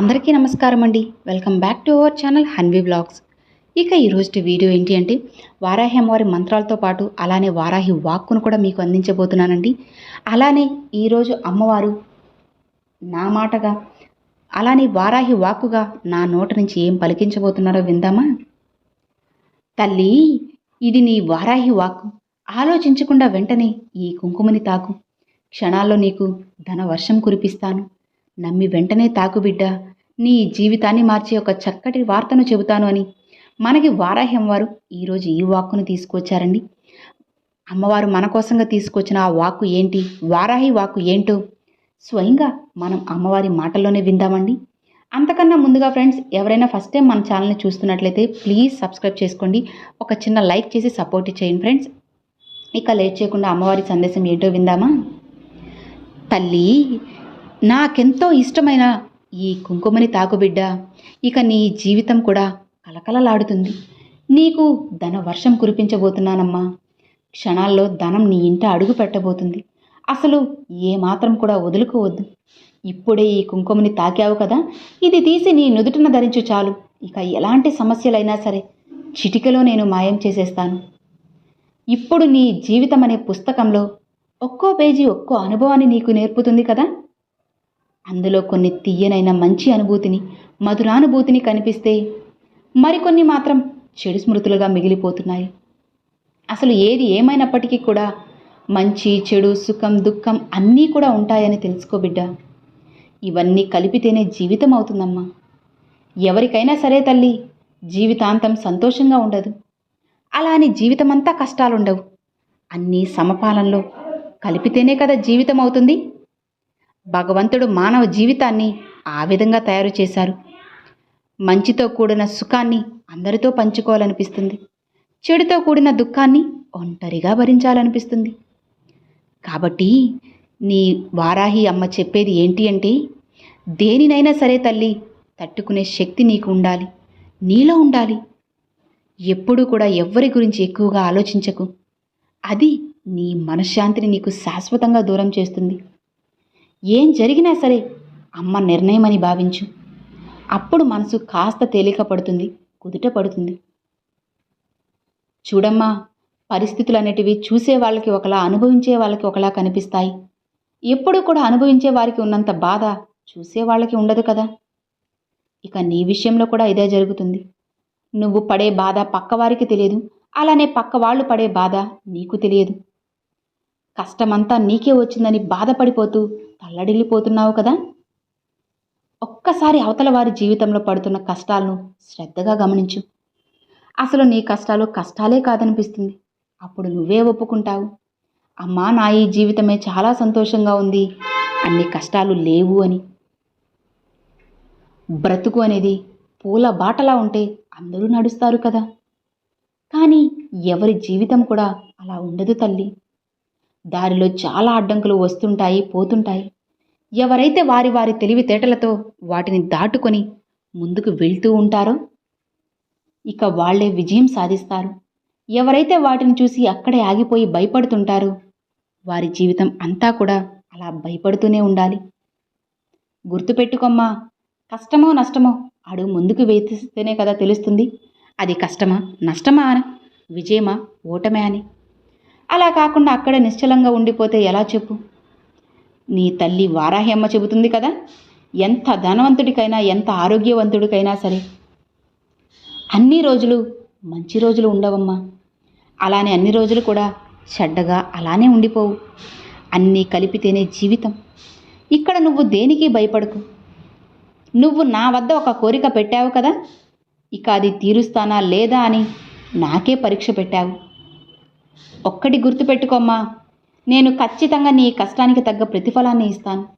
అందరికీ నమస్కారం అండి. Welcome back to our channel Hanvi blogs. ఇక ఈరోజు వీడియో ఏంటి అంటే వారాహి అమ్మవారి మంత్రాలతో పాటు అలానే వారాహి వాక్కును కూడా మీకు అందించబోతున్నానండి. అలానే ఈరోజు అమ్మవారు నా మాటగా అలానే వారాహి వాక్కుగా నా నోట నుంచి ఏం పలికించబోతున్నారో విందామా? తల్లి ఇది నీ వారాహి వాక్కు. ఆలోచించకుండా వెంటనే ఈ కుంకుమని తాకు. క్షణాల్లో నీకు ధన వర్షం కురిపిస్తాను. నమ్మి వెంటనే తాకుబిడ్డ నీ జీవితాన్ని మార్చే ఒక చక్కటి వార్తను చెబుతాను అని. మనకి వారాహ్యం వారు ఈరోజు ఈ వాక్కును తీసుకొచ్చారండి. అమ్మవారు మన కోసంగా తీసుకొచ్చిన ఆ వాక్కు ఏంటి? వారాహి వాక్కు ఏంటో? స్వయంగా మనం అమ్మవారి మాటల్లోనే విందామండి. అంతకన్నా ముందుగా ఫ్రెండ్స్ ఎవరైనా ఫస్ట్ టైం మన ఛానల్ని చూస్తున్నట్లయితే ప్లీజ్ సబ్స్క్రైబ్ చేసుకోండి. ఒక చిన్న లైక్ చేసి సపోర్ట్ చేయండి ఫ్రెండ్స్. ఇక లేట్ చేయకుండా అమ్మవారి సందేశం ఏంటో విందామా? తల్లి నాకెంతో ఇష్టమైన ఈ కుంకుమని తాగుబిడ్డ ఇక నీ జీవితం కూడా కలకలలాడుతుంది నీకు ధన వర్షం కురిపించబోతున్నానమ్మా. క్షణాల్లో ధనం నీ ఇంట అడుగు పెట్టబోతుంది. అసలు ఏమాత్రం కూడా వదులుకోవద్దు. ఇప్పుడే ఈ కుంకుమని తాకావు కదా ఇది తీసి నీ నుదుటిన ధరించు చాలు. ఇక ఎలాంటి సమస్యలైనా సరే చిటికలో నేను మాయం చేసేస్తాను. ఇప్పుడు నీ జీవితం అనే పుస్తకంలో ఒక్కో పేజీ ఒక్కో అనుభవాన్ని నీకు నేర్పుతుంది కదా. అందులో కొన్ని తీయనైన మంచి అనుభూతిని మధురానుభూతిని కనిపిస్తే మరికొన్ని మాత్రం చెడు స్మృతులుగా మిగిలిపోతున్నాయి. అసలు ఏది ఏమైనప్పటికీ కూడా మంచి చెడు సుఖం దుఃఖం అన్నీ కూడా ఉంటాయని తెలుసుకో బిడ్డ. ఇవన్నీ కలిపితేనే జీవితం అవుతుందమ్మా. ఎవరికైనా సరే తల్లి జీవితాంతం సంతోషంగా ఉండదు. అలా అని జీవితమంతా కష్టాలుండవు. అన్నీ సమపాలనలో కలిపితేనే కదా జీవితం అవుతుంది. భగవంతుడు మానవ జీవితాన్ని ఆ విధంగా తయారు చేశారు. మంచితో కూడిన సుఖాన్ని అందరితో పంచుకోవాలనిపిస్తుంది. చెడుతో కూడిన దుఃఖాన్ని ఒంటరిగా భరించాలనిపిస్తుంది. కాబట్టి నీ వారాహి అమ్మ చెప్పేది ఏంటి అంటే దేనినైనా సరే తల్లి తట్టుకునే శక్తి నీకు ఉండాలి. నీలో ఉండాలి. ఎప్పుడూ కూడా ఎవ్వరి గురించి ఎక్కువగా ఆలోచించకు. అది నీ మనశ్శాంతిని నీకు శాశ్వతంగా దూరం చేస్తుంది. ఏం జరిగినా సరే అమ్మ నిర్ణయం అని భావించు. అప్పుడు మనసు కాస్త తేలిక పడుతుంది కుదుట పడుతుంది. చూడమ్మా పరిస్థితులు అనేటివి చూసే వాళ్ళకి ఒకలా అనుభవించే వాళ్ళకి ఒకలా కనిపిస్తాయి. ఎప్పుడూ కూడా అనుభవించే వారికి ఉన్నంత బాధ చూసే వాళ్ళకి ఉండదు కదా. ఇక నీ విషయంలో కూడా ఇదే జరుగుతుంది. నువ్వు పడే బాధ పక్కవారికి తెలియదు అలానే పక్క వాళ్ళు పడే బాధ నీకు తెలియదు. కష్టమంతా నీకే వచ్చిందని బాధపడిపోతూ తల్లడిల్లిపోతున్నావు కదా? ఒక్కసారి అవతల వారి జీవితంలో పడుతున్న కష్టాలను శ్రద్ధగా గమనించు. అసలు నీ కష్టాలు కష్టాలే కాదనిపిస్తుంది. అప్పుడు నువ్వే ఒప్పుకుంటావు. అమ్మా నా ఈ జీవితమే చాలా సంతోషంగా ఉంది. అన్ని కష్టాలు లేవు అని. బ్రతుకు అనేది పూల బాటలా ఉంటే అందరూ నడుస్తారు కదా. కానీ ఎవరి జీవితం కూడా అలా ఉండదు తల్లి. దారిలో చాలా అడ్డంకులు వస్తుంటాయి పోతుంటాయి. ఎవరైతే వారి వారి తెలివితేటలతో వాటిని దాటుకొని ముందుకు వెళ్తూ ఉంటారో ఇక వాళ్ళే విజయం సాధిస్తారు. ఎవరైతే వాటిని చూసి అక్కడే ఆగిపోయి భయపడుతుంటారో వారి జీవితం అంతా కూడా అలా భయపడుతూనే ఉండాలి. గుర్తుపెట్టుకోమ్మా కష్టమో నష్టమో అడుగు ముందుకు వేస్తేనే కదా తెలుస్తుంది. అది కష్టమా నష్టమా అని విజయమా ఓటమే అని. అలా కాకుండా అక్కడ నిశ్చలంగా ఉండిపోతే ఎలా చెప్పు? నీ తల్లి వారాహ్యమ్మ చెబుతుంది కదా ఎంత ధనవంతుడికైనా ఎంత ఆరోగ్యవంతుడికైనా సరే. అన్ని రోజులు మంచి రోజులు ఉండవమ్మా. అలానే అన్ని రోజులు కూడా చెడ్డగా అలానే ఉండిపోవు. అన్నీ కలిపితేనే జీవితం. ఇక్కడ నువ్వు దేనికి భయపడకు? నువ్వు నా వద్ద ఒక కోరిక పెట్టావు కదా ఇక అది తీరుస్తానా లేదా అని నాకే పరీక్ష పెట్టావు. ఒక్కటి గుర్తుపెట్టుకోమ్మా. నేను ఖచ్చితంగా నీ కష్టానికి తగ్గ ప్రతిఫలాన్ని ఇస్తాను.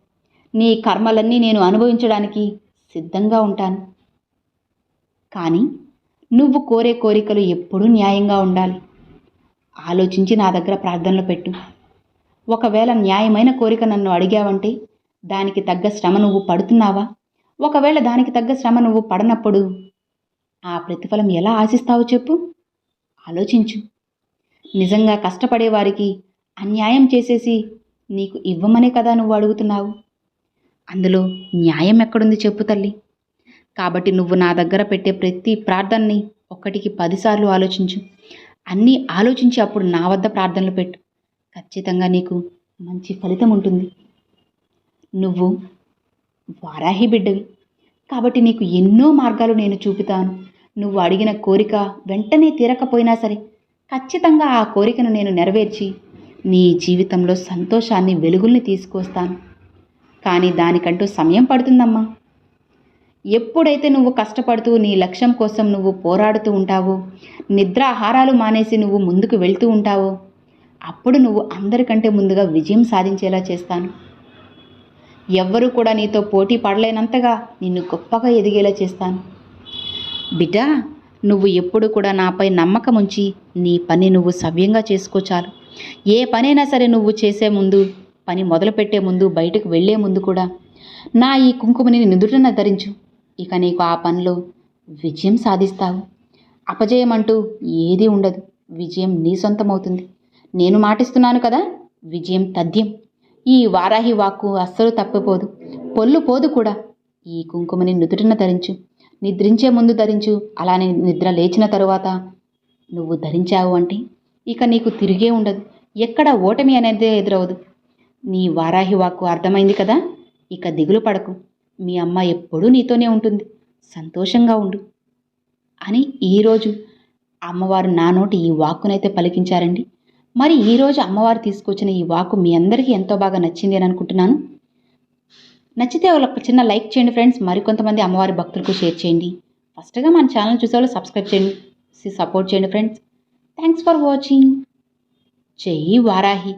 నీ కర్మలన్నీ నేను అనుభవించడానికి సిద్ధంగా ఉంటాను. కానీ నువ్వు కోరే కోరికలు ఎప్పుడూ న్యాయంగా ఉండాలి. ఆలోచించి నా దగ్గర ప్రార్థనలు పెట్టు. ఒకవేళ న్యాయమైన కోరిక నన్ను అడిగావంటే దానికి తగ్గ శ్రమ నువ్వు పడుతున్నావా? ఒకవేళ దానికి తగ్గ శ్రమ నువ్వు పడనప్పుడు ఆ ప్రతిఫలం ఎలా ఆశిస్తావో చెప్పు. ఆలోచించు. నిజంగా కష్టపడేవారికి అన్యాయం చేసేసి నీకు ఇవ్వమనే కదా నువ్వు అడుగుతున్నావు? అందులో న్యాయం ఎక్కడుంది చెప్పు తల్లి. కాబట్టి నువ్వు నా దగ్గర పెట్టే ప్రతి ప్రార్థనని ఒకటికి పదిసార్లు ఆలోచించు. అన్నీ ఆలోచించి అప్పుడు నా వద్ద ప్రార్థనలు పెట్టు. ఖచ్చితంగా నీకు మంచి ఫలితం ఉంటుంది. నువ్వు వారాహి బిడ్డవి. కాబట్టి నీకు ఎన్నో మార్గాలు నేను చూపుతాను. నువ్వు అడిగిన కోరిక వెంటనే తీరకపోయినా సరే ఖచ్చితంగా ఆ కోరికను నేను నెరవేర్చి నీ జీవితంలో సంతోషాన్ని వెలుగుల్ని తీసుకొస్తాను కానీ దానికంటూ సమయం పడుతుందమ్మా. ఎప్పుడైతే నువ్వు కష్టపడుతూ నీ లక్ష్యం కోసం నువ్వు పోరాడుతూ ఉంటావో నిద్రాహారాలు మానేసి నువ్వు ముందుకు వెళ్తూ ఉంటావో అప్పుడు నువ్వు అందరికంటే ముందుగా విజయం సాధించేలా చేస్తాను. ఎవ్వరూ కూడా నీతో పోటీ పడలేనంతగా నిన్ను గొప్పగా ఎదిగేలా చేస్తాను. బిడ్డా నువ్వు ఎప్పుడు కూడా నాపై నమ్మకం ఉంచి నీ పని నువ్వు సవ్యంగా చేసుకో చాలు. ఏ పనైనా సరే నువ్వు చేసే ముందు పని మొదలుపెట్టే ముందు బయటకు వెళ్ళే ముందు కూడా నా ఈ కుంకుమని నిదుటన ధరించు. ఇక నీకు ఆ పనిలో విజయం సాధిస్తావు. అపజయం అంటూ ఏదీ ఉండదు. విజయం నీ సొంతమవుతుంది. నేను మాటిస్తున్నాను కదా విజయం తథ్యం. ఈ వారాహి వాక్కు అస్సలు తప్పిపోదు. పొల్లు పోదు కూడా. ఈ కుంకుమని నుదుటిన ధరించు. నిద్రించే ముందు ధరించు. అలానే నిద్ర లేచిన తరువాత నువ్వు ధరించావు అంటే ఇక నీకు తిరిగే ఉండదు. ఎక్కడ ఓటమి అనేది ఎదురవదు. నీ వారాహి వాక్కు అర్థమైంది కదా? ఇక దిగులు పడకు. మీ అమ్మ ఎప్పుడూ నీతోనే ఉంటుంది. సంతోషంగా ఉండు. అని ఈరోజు అమ్మవారు నా నోటి ఈ వాక్కునైతే పలికించారండి. మరి ఈరోజు అమ్మవారు తీసుకొచ్చిన ఈ వాక్కు మీ అందరికీ ఎంతో బాగా నచ్చింది అని అనుకుంటున్నాను. నచ్చితే వాళ్ళకి చిన్న లైక్ చేయండి ఫ్రెండ్స్. మరికొంతమంది అమ్మవారి భక్తులకు షేర్ చేయండి. ఫస్ట్గా మన ఛానల్ చూసే వాళ్ళు సబ్స్క్రైబ్ చేయండి. సపోర్ట్ చేయండి ఫ్రెండ్స్. థ్యాంక్స్ ఫర్ వాచింగ్ జై వారాహి.